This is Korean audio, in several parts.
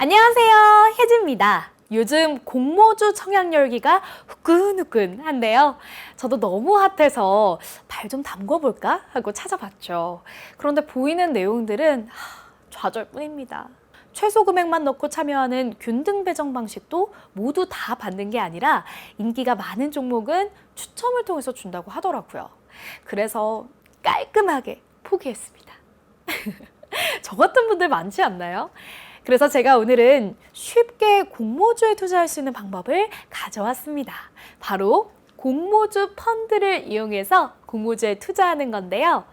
안녕하세요. 혜진입니다. 요즘 공모주 청약 열기가 후끈후끈한데요. 저도 너무 핫해서 발 좀 담궈볼까 하고 찾아봤죠. 그런데 보이는 내용들은 하, 좌절뿐입니다. 최소 금액만 넣고 참여하는 균등 배정 방식도 모두 다 받는 게 아니라 인기가 많은 종목은 추첨을 통해서 준다고 하더라고요. 그래서 깔끔하게 포기했습니다. 저 같은 분들 많지 않나요? 그래서 제가 오늘은 쉽게 공모주에 투자할 수 있는 방법을 가져왔습니다. 바로 공모주 펀드를 이용해서 공모주에 투자하는 건데요.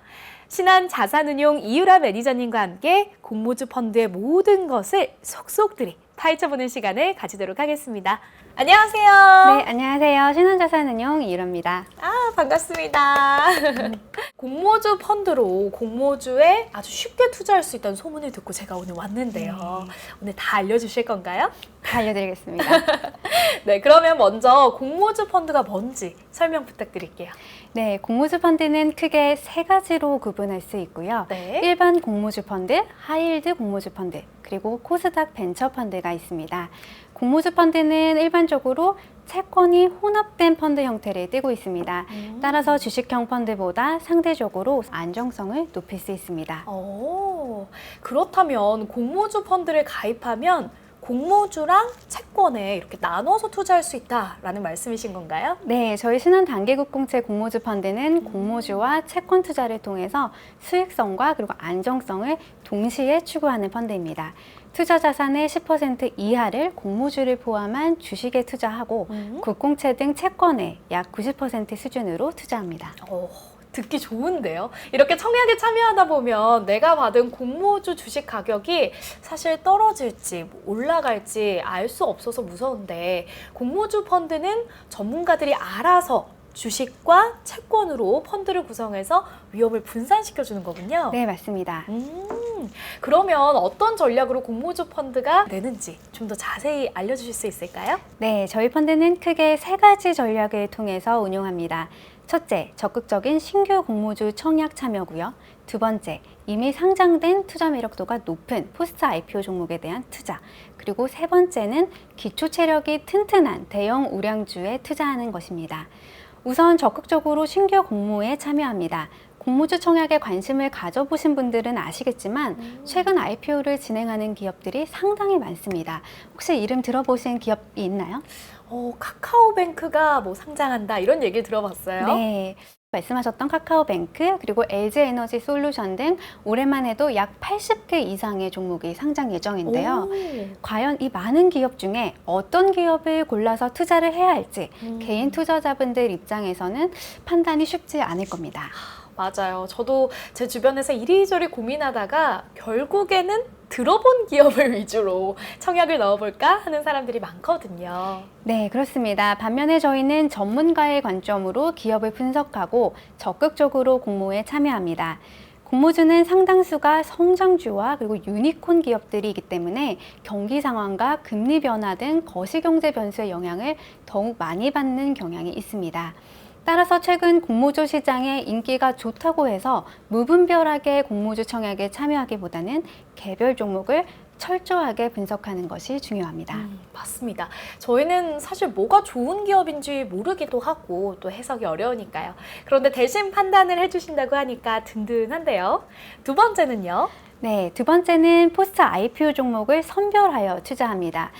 신한 자산운용 이유라 매니저님과 함께 공모주 펀드의 모든 것을 속속들이 파헤쳐보는 시간을 가지도록 하겠습니다. 안녕하세요. 네, 안녕하세요. 신한자산운용 이유입니다. 아, 반갑습니다. 공모주 펀드로 공모주에 아주 쉽게 투자할 수 있다는 소문을 듣고 제가 오늘 왔는데요. 오늘 다 알려주실 건가요? 다 알려드리겠습니다. 네, 그러면 먼저 공모주 펀드가 뭔지 설명 부탁드릴게요. 네, 공모주 펀드는 크게 세 가지로 구분할 수 있고요. 네. 일반 공모주 펀드, 하이힐드 공모주 펀드, 그리고 코스닥 벤처 펀드가 있습니다. 공모주 펀드는 일반적으로 채권이 혼합된 펀드 형태를 띠고 있습니다. 음. 따라서 주식형 펀드보다 상대적으로 안정성을 높일 수 있습니다. 오, 그렇다면 공모주 펀드를 가입하면 공모주랑 채권에 이렇게 나눠서 투자할 수 있다라는 말씀이신 건가요? 네, 저희 신한 단계국 공채 공모주 펀드는 공모주와 채권 투자를 통해서 수익성과 그리고 안정성을 동시에 추구하는 펀드입니다. 투자 자산의 10% 이하를 공모주를 포함한 주식에 투자하고 음. 국공채 등 채권에 약 90% 수준으로 투자합니다. 오, 듣기 좋은데요. 이렇게 청약에 참여하다 보면 내가 받은 공모주 주식 가격이 사실 떨어질지 뭐 올라갈지 알 수 없어서 무서운데 공모주 펀드는 전문가들이 알아서 주식과 채권으로 펀드를 구성해서 위험을 분산시켜 주는 거군요. 네, 맞습니다. 음, 그러면 어떤 전략으로 공모주 펀드가 되는지 좀 더 자세히 알려주실 수 있을까요? 네, 저희 펀드는 크게 세 가지 전략을 통해서 운용합니다. 첫째, 적극적인 신규 공모주 청약 참여고요. 두 번째, 이미 상장된 투자 매력도가 높은 포스트 IPO 종목에 대한 투자. 그리고 세 번째는 기초 체력이 튼튼한 대형 우량주에 투자하는 것입니다. 우선 적극적으로 신규 공모에 참여합니다. 공모주 청약에 관심을 가져보신 분들은 아시겠지만 최근 IPO를 진행하는 기업들이 상당히 많습니다. 혹시 이름 들어보신 기업이 있나요? 어, 카카오뱅크가 뭐 상장한다 이런 얘기를 들어봤어요. 네. 말씀하셨던 카카오뱅크 그리고 LG에너지 솔루션 등 올해만 해도 약 80개 이상의 종목이 상장 예정인데요. 오. 과연 이 많은 기업 중에 어떤 기업을 골라서 투자를 해야 할지 음. 개인 투자자분들 입장에서는 판단이 쉽지 않을 겁니다. 맞아요. 저도 제 주변에서 이리저리 고민하다가 결국에는 들어본 기업을 위주로 청약을 넣어볼까 하는 사람들이 많거든요. 네, 그렇습니다. 반면에 저희는 전문가의 관점으로 기업을 분석하고 적극적으로 공모에 참여합니다. 공모주는 상당수가 성장주와 그리고 유니콘 기업들이기 때문에 경기 상황과 금리 변화 등 거시경제 변수의 영향을 더욱 많이 받는 경향이 있습니다. 따라서 최근 공모주 시장에 인기가 좋다고 해서 무분별하게 공모주 청약에 참여하기보다는 개별 종목을 철저하게 분석하는 것이 중요합니다. 음, 맞습니다. 저희는 사실 뭐가 좋은 기업인지 모르기도 하고 또 해석이 어려우니까요. 그런데 대신 판단을 해주신다고 하니까 든든한데요. 두 번째는요. 네, 두 번째는 포스트 IPO 종목을 선별하여 투자합니다.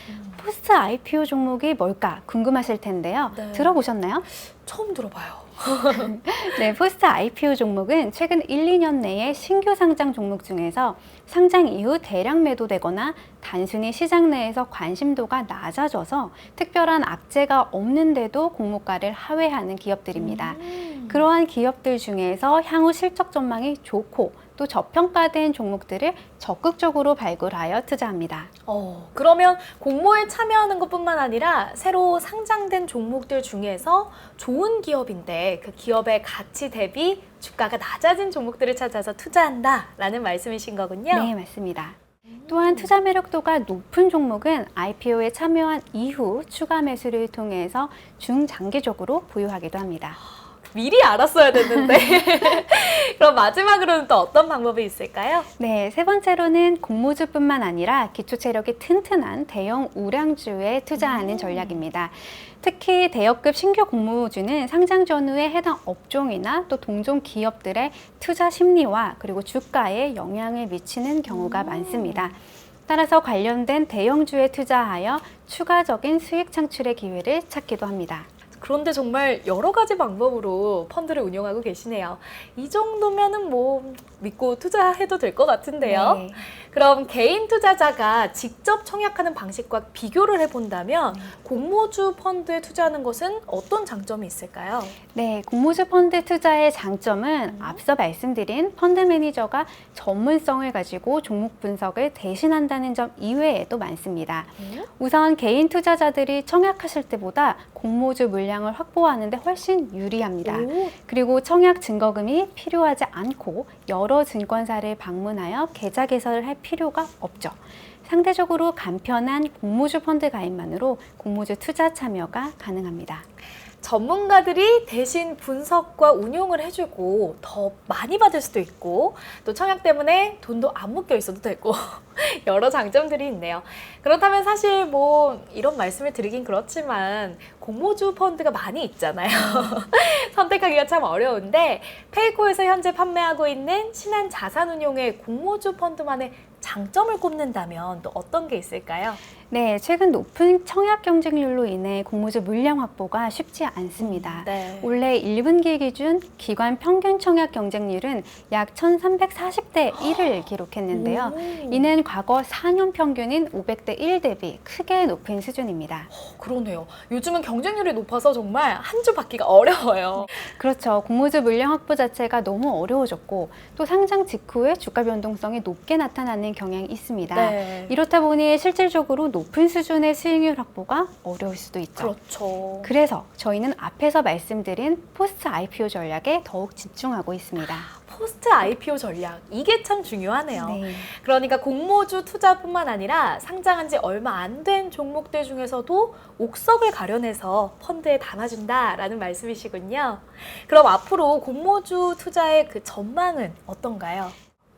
포스트 IPO 종목이 뭘까 궁금하실 텐데요. 네. 들어보셨나요? 처음 들어봐요. 네, 포스트 IPO 종목은 최근 1, 2년 내에 신규 상장 종목 중에서 상장 이후 대량 매도되거나 단순히 시장 내에서 관심도가 낮아져서 특별한 악재가 없는데도 공모가를 하회하는 기업들입니다. 음. 그러한 기업들 중에서 향후 실적 전망이 좋고 또 저평가된 종목들을 적극적으로 발굴하여 투자합니다. 어, 그러면 공모에 참여하는 것뿐만 아니라 새로 상장된 종목들 중에서 좋은 기업인데 그 기업의 가치 대비 주가가 낮아진 종목들을 찾아서 투자한다라는 말씀이신 거군요. 네, 맞습니다. 또한 투자 매력도가 높은 종목은 IPO에 참여한 이후 추가 매수를 통해서 중장기적으로 보유하기도 합니다. 미리 알았어야 됐는데. 그럼 마지막으로는 또 어떤 방법이 있을까요? 네, 세 번째로는 공모주뿐만 아니라 기초 체력이 튼튼한 대형 우량주에 투자하는 전략입니다. 특히 대여급 신규 공모주는 상장 전후에 해당 업종이나 또 동종 기업들의 투자 심리와 그리고 주가에 영향을 미치는 경우가 많습니다. 따라서 관련된 대형주에 투자하여 추가적인 수익 창출의 기회를 찾기도 합니다. 그런데 정말 여러 가지 방법으로 펀드를 운영하고 계시네요. 이 정도면은 뭐 믿고 투자해도 될 것 같은데요. 네. 그럼 개인 투자자가 직접 청약하는 방식과 비교를 해본다면 공모주 펀드에 투자하는 것은 어떤 장점이 있을까요? 네, 공모주 펀드 투자의 장점은 앞서 말씀드린 펀드 매니저가 전문성을 가지고 종목 분석을 대신한다는 점 이외에도 많습니다. 우선 개인 투자자들이 청약하실 때보다 공모주 물량을 확보하는데 훨씬 유리합니다. 오, 그리고 청약 증거금이 필요하지 않고 여러 증권사를 방문하여 계좌 개설을 할 필요가 없죠. 상대적으로 간편한 공모주 펀드 가입만으로 공모주 투자 참여가 가능합니다. 전문가들이 대신 분석과 운용을 해주고 더 많이 받을 수도 있고 또 청약 때문에 돈도 안 묶여 있어도 되고 여러 장점들이 있네요. 그렇다면 사실 뭐 이런 말씀을 드리긴 그렇지만 공모주 펀드가 많이 있잖아요. 선택하기가 참 어려운데 페이코에서 현재 판매하고 있는 신한 자산운용의 공모주 펀드만의 장점을 꼽는다면 또 어떤 게 있을까요? 네, 최근 높은 청약 경쟁률로 인해 공모주 물량 확보가 쉽지 않습니다. 네. 올해 1분기 기준 기관 평균 청약 경쟁률은 약 1340대 1을 기록했는데요. 오. 이는 과거 4년 평균인 500대 1 대비 크게 높은 수준입니다. 그러네요. 요즘은 경쟁률이 높아서 정말 한 주 받기가 어려워요. 그렇죠. 공모주 물량 확보 자체가 너무 어려워졌고 또 상장 직후에 주가 변동성이 높게 나타나는 경향이 있습니다. 네. 이렇다 보니 실질적으로 높은 수준의 수익률 확보가 어려울 수도 있죠. 그렇죠. 그래서 저희는 앞에서 말씀드린 포스트 IPO 전략에 더욱 집중하고 있습니다. 포스트 IPO 전략 이게 참 중요하네요. 네. 그러니까 공모주 투자뿐만 아니라 상장한 지 얼마 안 된 종목들 중에서도 옥석을 가려내서 펀드에 담아준다라는 말씀이시군요. 그럼 앞으로 공모주 투자의 그 전망은 어떤가요?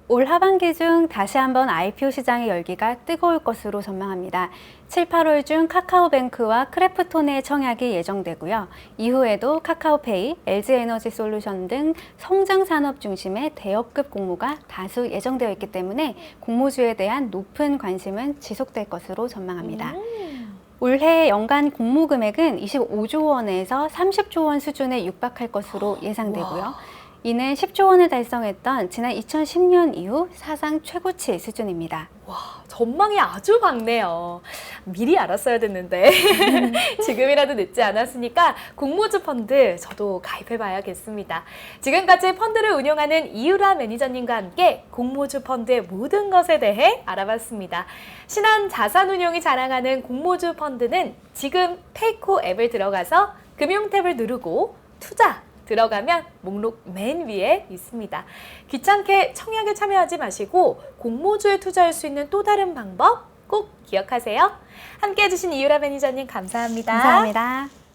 올 하반기 중 다시 한번 IPO 시장의 열기가 뜨거울 것으로 전망합니다. 7, 8월 중 카카오뱅크와 크래프톤의 청약이 예정되고요. 이후에도 카카오페이, LG에너지 솔루션 등 성장 산업 중심의 대여급 공모가 다수 예정되어 있기 때문에 공모주에 대한 높은 관심은 지속될 것으로 전망합니다. 음. 올해 연간 공모 금액은 25조 원에서 30조 원 수준에 육박할 것으로 예상되고요. 와. 이는 10조 원을 달성했던 지난 2010년 이후 사상 최고치 수준입니다. 와, 전망이 아주 밝네요. 미리 알았어야 됐는데 지금이라도 늦지 않았으니까 공모주 펀드 저도 가입해 봐야겠습니다. 지금까지 펀드를 운영하는 이유라 매니저님과 함께 공모주 펀드의 모든 것에 대해 알아봤습니다. 신한 자산운용이 자랑하는 공모주 펀드는 지금 페이코 앱을 들어가서 금융 탭을 누르고 투자 들어가면 목록 맨 위에 있습니다. 귀찮게 청약에 참여하지 마시고 공모주에 투자할 수 있는 또 다른 방법 꼭 기억하세요. 함께 해주신 이유라 매니저님 감사합니다. 감사합니다.